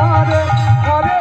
ঘরে ঘরে